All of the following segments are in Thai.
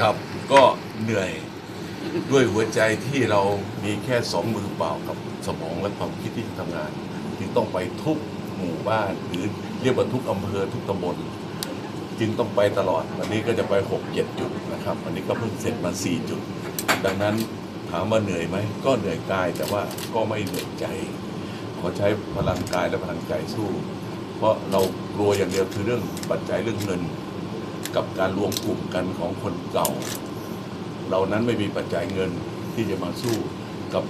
ครับก็เหนื่อยด้วยหัวใจที่เรามีแค่สองมือเปล่ากับสมองและความคิดที่จะทำงานจึงต้องไปทุกหมู่บ้านหรือเรียกว่าทุกอำเภอทุกตำบลจึงต้องไปตลอด วันนี้ก็จะไปหกเจ็ดจุดนะครับ วันนี้ก็เพิ่งเสร็จมาสี่จุด ดังนั้นถามว่าเหนื่อยไหม ก็เหนื่อยกายแต่ว่าก็ไม่เหนื่อยใจ ขอใช้พลังกายและพลังใจสู้ เพราะเรากลัวอย่างเดียวคือเรื่องปัจจัยเรื่องเงิน กับการรวมกลุ่มกันของคนเก่า เรานั้นไม่มีปัจจัยเงินที่จะมาสู้กับ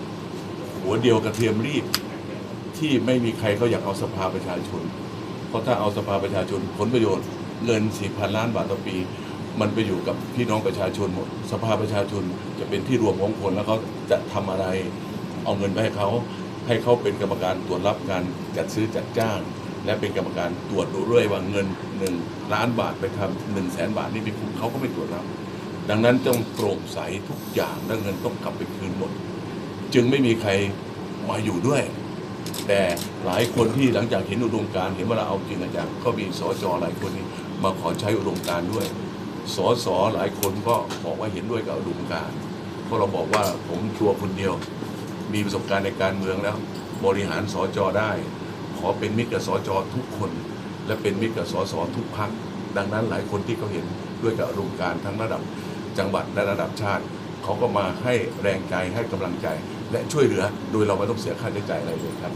หัวเดียวกระเทียมรีบ ที่ไม่มีใครเขาอยากเอาสภาประชาชน เพราะถ้าเอาสภาประชาชนผลประโยชน์เงินสี่พันล้านบาทต่อปี มันไปอยู่กับพี่น้องประชาชนหมด สภาประชาชนจะเป็นที่รวมของคนแล้วเขาจะทำอะไรเอาเงินไปให้เขาให้เขาเป็นกรรมการตรวจรับการจัดซื้อจัดจ้าง และเป็นกรรมการตรวจดูเรื่อยว่าเงินหนึ่งล้านบาทไปทำหนึ่งแสนบาทนี่เป็นคุณเขาก็ไม่ตรวจรับดังนั้นต้องโปร่งใสทุกอย่างและเงินต้องกลับไปคืนหมด จึงไม่มีใครมาอยู่ด้วย แต่หลายคนที่หลังจากเห็นอุดมการเห็นว่าเราเอาจริงอาจารย์ก็มีสจหลายคนนี่มาขอใช้อุดมการด้วยสสหลายคนก็บอกว่าเห็นด้วยกับอุดมการเพราะเราบอกว่าผมตัวคนเดียว มีประสบการณ์ในการเมืองแล้ว บริหารสจได้ อเป็นมิตรกับสจทุกคน และเป็นมิตรกับสสทุกพักดังนั้นหลายคนที่เขาเห็นด้วยกับรูปการทั้งระดับจังหวัดและระดับชาติเขาก็มาให้แรงใจให้กำลังใจ และช่วยเหลือโดยเราไม่ต้องเสียค่าใช้จ่ายอะไรเลยครับ